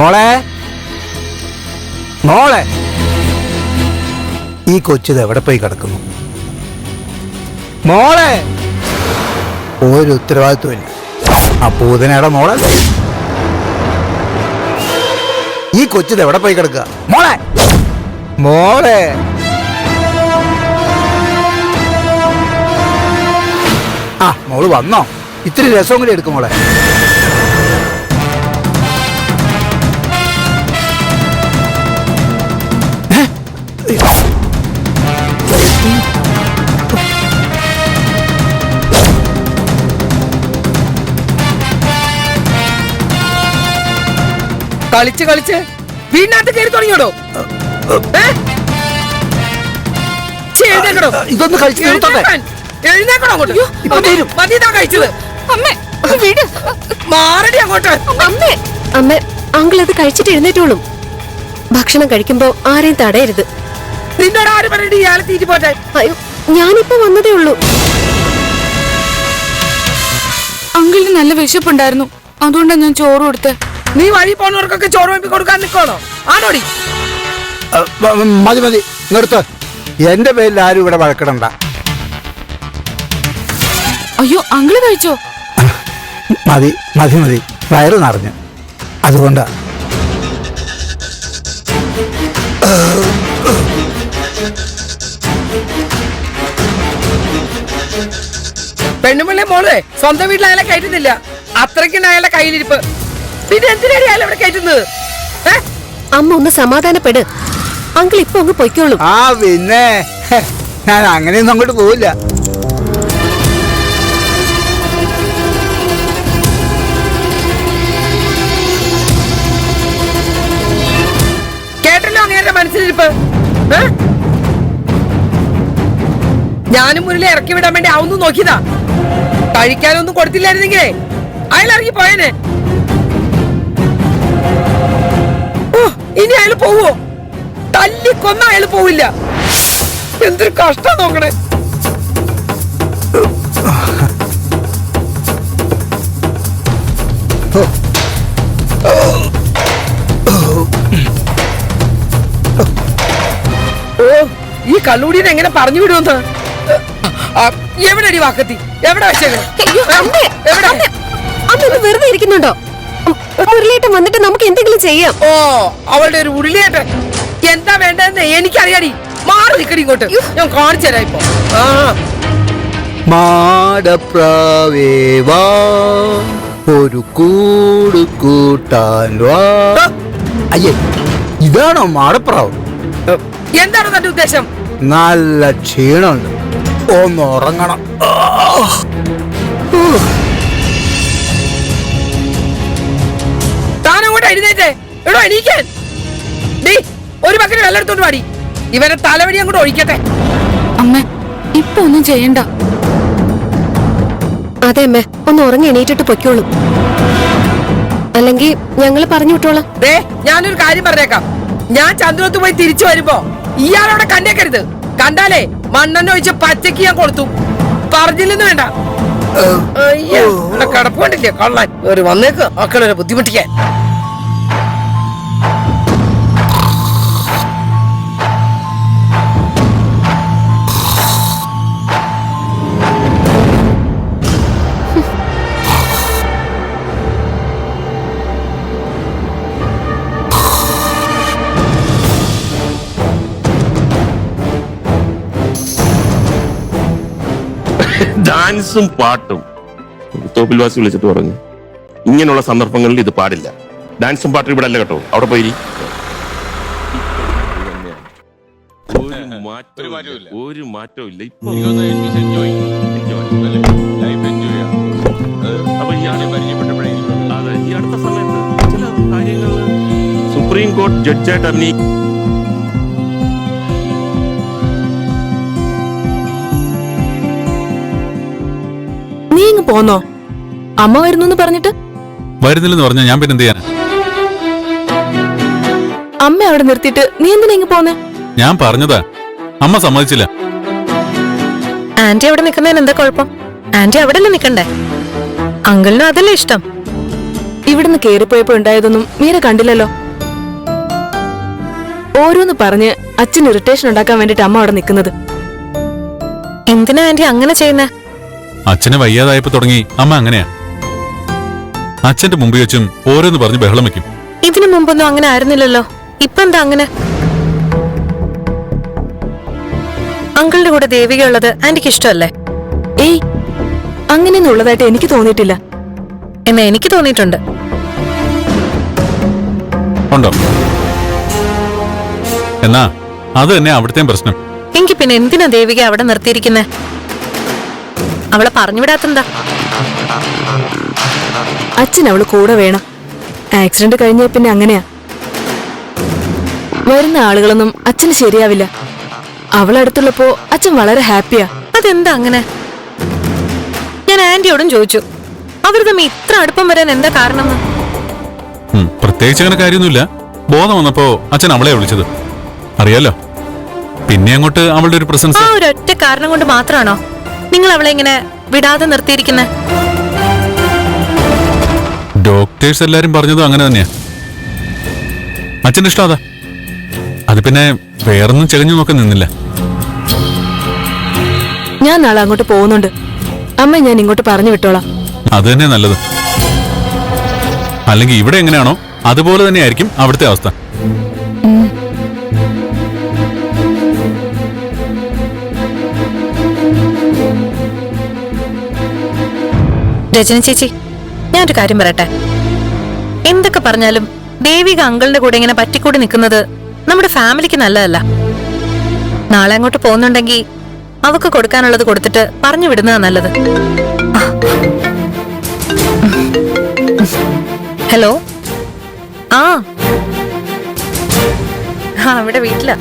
മോളെ. മോളെ. ഈ കൊച്ചിത് എവിടെ പോയി കിടക്കുന്നു? മോളെ. ഒരു ഉത്തരവാദിത്വമില്ല അപ്പൂതനയുടെ പൂതനയുടെ മോളെ? ഈ കൊച്ചിത് എവിടെ പോയി കിടക്കുക? മോളെ. മോളെ. ആ മോൾ വന്നോ. ഇത്തിരി രസം കൂടി എടുക്കും മോളെ. കളിച്ച് കളിച്ച് വീടിനകത്ത് കയറി തുടങ്ങിയോടോ? എഴുന്നേക്കടോ. ഇതൊന്ന് കഴിച്ചു തീർത്തോട്ടെ അങ്ങോട്ട്. മതി ഇതാ കഴിച്ചത്. അമ്മേ വീട്. മാറടി അങ്ങോട്ട്. അമ്മേ. അമ്മ അങ്കിൾ അത് കഴിച്ചിട്ട് എഴുന്നേറ്റോളും. ഭക്ഷണം കഴിക്കുമ്പോ ആരെയും തടയരുത്. നിന്നോട് ആര് പറഞ്ഞിട്ട് ഇയാളെ തീറ്റി പോട്ടെ അയ്യോ ഞാനിപ്പോ വന്നതേ ഉള്ളൂ. അങ്കിളിന് നല്ല വിശപ്പുണ്ടായിരുന്നു. അതുകൊണ്ടാണ് ഞാൻ ചോറ് കൊടുത്തത് നീ വഴി പോണവർക്കൊക്കെ ചോറ് വെപ്പി കൊടുക്കാൻ നിൽക്കണോ ആണോടി മതി മതി. നിർത്ത് എന്റെ പേരിൽ ആരും ഇവിടെ വഴക്കിടണ്ട. അയ്യോ അങ്കിൾ കഴിച്ചോ? മതി മതി മതി. വയറ് നിറഞ്ഞു. അതുകൊണ്ടാ. പെണ്ണുമ്പിള്ളി മോളെ സ്വന്തം വീട്ടിൽ അയാളെ കയറ്റുന്നില്ല. അത്രയ്ക്കുണ്ട് അയാളുടെ കയ്യിലിരിപ്പ്. പിന്നെ എന്തിനാണ് അയാൾ ഇവിടെ കയറ്റുന്നത്? അമ്മ ഒന്ന് സമാധാനപ്പെട്. അങ്കിൾ ഇപ്പൊ അങ്ങ് പൊയ്ക്കോളൂ. ആ പിന്നെ ഞാൻ അങ്ങനെയൊന്നും അങ്ങോട്ട് പോവില്ല. കേട്ടല്ലോ അങ്ങേരുടെ മനസ്സിലിരിപ്പ്? ഞാനും മുന്നിൽ ഇറക്കി വിടാൻ വേണ്ടി ആവുന്നു നോക്കിയതാ. കഴിക്കാനൊന്നും കൊടുത്തില്ലായിരുന്നെങ്കിലേ അയാൾ ഇറങ്ങി പോയേനെ ഇനി അയാൾ പോവോ? തല്ലിക്കൊന്ന അയാൾ പോവില്ല. എന്തൊരു കഷ്ടം നോക്കണേ. ഓ ഈ കള്ളൂടിനെ എങ്ങനെ പറഞ്ഞു വിടുമെന്ന്? എവിടെ അടി വാക്കത്തി? എവിടെ ഒന്ന് വെറുതെ ഇരിക്കുന്നുണ്ടോ? ഉം, മുരളിയേട്ടൻ വന്നിട്ട് നമുക്ക് എന്തെങ്കിലും ചെയ്യാം. ഓ അവളുടെ ഒരു ഉരുളിയേട്ട് എന്താ വേണ്ടതെന്ന് എനിക്കറിയാടി. മാറി നിൽക്കടി ഇങ്ങോട്ട്. ഞാൻ കാണിച്ചു തരാം ഇപ്പൊ. ആ. മാടപ്രാവേ വാ. ഒരു കൂട് കൂട്ടാൻ വാ. അയ്യേ ഇതാണോ മാടപ്രാവ്? എന്താണ് തന്റെ ഉദ്ദേശം? നല്ല ക്ഷീണമുണ്ട്. ഒന്ന് ഉറങ്ങണം. എടോ എണീക്കാൻ. നീ ഒരു ബക്കറ്റ് വെള്ളം എടുത്തോണ്ട് പാടി ഇവരെ തലവടി അങ്ങോട്ട് ഒഴിക്കട്ടെ. അമ്മ ഇപ്പൊ ഒന്നും ചെയ്യണ്ട. അതെ അമ്മേ ഒന്ന് ഉറങ്ങി എണീറ്റിട്ട് പൊയ്ക്കോളും. അല്ലെങ്കിൽ ഞങ്ങൾ പറഞ്ഞു വിട്ടോളാം. ദേ ഞാനൊരു കാര്യം പറഞ്ഞേക്കാം. ഞാൻ ചന്ദ്രത്ത് പോയി തിരിച്ചു വരുമ്പോ ഇയാളവിടെ കണ്ടേക്കരുത്. കണ്ടാലേ മണ്ണെണ്ണ ഒഴിച്ച് പച്ചക്ക് ഞാൻ കൊടുത്തു പറഞ്ഞില്ലെന്ന് വേണ്ട. കിടപ്പ് കണ്ടില്ലേ? കൊള്ളാൻ. ഒരു വന്നേക്ക്. മക്കളെ ബുദ്ധിമുട്ടിക്കാൻ. ഡാൻസും പാട്ടും. തോപ്പിൽ വാസി വിളിച്ചിട്ട് പറഞ്ഞു ഇങ്ങനെയുള്ള സന്ദർഭങ്ങളിൽ ഇത് പാടില്ല. ഡാൻസും പാട്ടും ഇവിടെ അല്ല കേട്ടോ. അവിടെ പോയി ഒരു മാറ്റവും ഇല്ല. ഇപ്പൊ. അപ്പൊ അതെ ഈ അടുത്ത സമയത്ത് ചില കാര്യങ്ങൾ സുപ്രീം കോടതി ജഡ്ജായിട്ട് അഭിനയി പോന്നോ? അമ്മ വരുന്നു പറഞ്ഞിട്ട്? വരുന്നില്ലെന്ന് പറഞ്ഞാ ഞാൻ പിന്നെ എന്ത് ചെയ്യാനാ? അമ്മ അവിടെ നിർത്തിയിട്ട് നീ എന്തിനാ ഇങ്ങ് പോന്നെ? ഞാൻ പറഞ്ഞതാ. അമ്മ സമ്മതിച്ചില്ല. ആന്റി അവിടെ നിൽക്കുന്നതിന് എന്താ കുഴപ്പം? ആന്റി അവിടെ നിൽക്കണ്ടേ അങ്കിളിനും അതല്ലേ ഇഷ്ടം. ഇവിടെ ഇവിടുന്ന് കേറിപ്പോയപ്പോ ഉണ്ടായതൊന്നും മീര കണ്ടില്ലല്ലോ. ഓരോന്ന് പറഞ്ഞ് അച്ഛൻ ഇറിറ്റേഷൻ ഉണ്ടാക്കാൻ വേണ്ടിട്ട് അമ്മ അവിടെ നിൽക്കുന്നത് എന്തിനാ ആന്റി അങ്ങനെ ചെയ്യുന്നേ? അച്ഛന് വയ്യാതായപ്പോ തുടങ്ങി അമ്മ അങ്ങനെയാ. അച്ഛന്റെ മുമ്പിൽ വെച്ചും ഓരോന്ന് പറഞ്ഞ് ബഹളം വെക്കും. ഇതിനു മുമ്പൊന്നും അങ്ങനെ ആയിരുന്നില്ലല്ലോ. ഇപ്പൊ എന്താ അങ്ങനെ? അങ്കിളിന്റെ കൂടെ ദേവിക ഉള്ളത് ആന്റിക്ക് ഇഷ്ടമല്ലേ? ഏയ് അങ്ങനെയൊന്നും ഉള്ളതായിട്ട് എനിക്ക് തോന്നിയിട്ടില്ല. എന്നാ എനിക്ക് തോന്നിയിട്ടുണ്ട്. ഉണ്ടോ? എന്നാ അത് തന്നെ അവിടുത്തെ പ്രശ്നം. എങ്കി പിന്നെ എന്തിനാ ദേവിക അവിടെ നിർത്തിയിരിക്കുന്നേ? അവളെ പറഞ്ഞു വിടാത്തെന്താ അച്ഛൻ അവൾ കൂടെ വേണം. ആക്സിഡന്റ് കഴിഞ്ഞ പിന്നെ അങ്ങനെയാ. വരുന്ന ആളുകളൊന്നും അച്ഛന് ശരിയാവില്ല. അവളടുത്തുള്ളപ്പോ അച്ഛൻ വളരെ ഹാപ്പിയാ. അതെന്താ അങ്ങനെ? ഞാൻ ആന്റിയോടും ചോദിച്ചു. അവർ തമ്മിൽ ഇത്ര അടുപ്പം വരാൻ എന്താ കാരണം പ്രത്യേകിച്ച് അങ്ങനെ കാര്യമൊന്നുമില്ല. ബോധം വന്നപ്പോ അച്ഛൻ അവളെ വിളിച്ചത്. അറിയാലോ? പിന്നെ അങ്ങോട്ട് അവളുടെ ഒരു പ്രസൻസ് ആ. ഒറ്റ കാരണം കൊണ്ട് മാത്രമാണോ? നിങ്ങൾ അവളെ ഇങ്ങനെ വിടാതെ നിർത്തിയിരിക്കുന്നത് ഡോക്ടേഴ്സ് എല്ലാരും പറഞ്ഞതും അങ്ങനെ തന്നെയാ. അച്ഛന്റെ ഇഷ്ടം അതാ അത് പിന്നെ വേറൊന്നും ചെകഞ്ഞു നോക്കാൻ നിന്നില്ല. ഞാൻ നാളെ അങ്ങോട്ട് പോകുന്നുണ്ട്. അമ്മ ഞാൻ ഇങ്ങോട്ട് പറഞ്ഞു വിട്ടോളാം. അത് തന്നെ നല്ലത്. അല്ലെങ്കിൽ ഇവിടെ എങ്ങനെയാണോ അതുപോലെ തന്നെയായിരിക്കും അവിടുത്തെ അവസ്ഥ. രജന ചേച്ചി. ഞാനൊരു കാര്യം പറയട്ടെ. എന്തൊക്കെ പറഞ്ഞാലും ദേവിക അങ്കിളിന്റെ കൂടെ ഇങ്ങനെ പറ്റിക്കൂടി നിൽക്കുന്നത് നമ്മുടെ ഫാമിലിക്ക് നല്ലതല്ല. നാളെ അങ്ങോട്ട് പോകുന്നുണ്ടെങ്കിൽ അവക്ക് കൊടുക്കാനുള്ളത് കൊടുത്തിട്ട് പറഞ്ഞു വിടുന്നതാ നല്ലത്. ഹലോ? ആ. ഇവിടെ വീട്ടിലാ.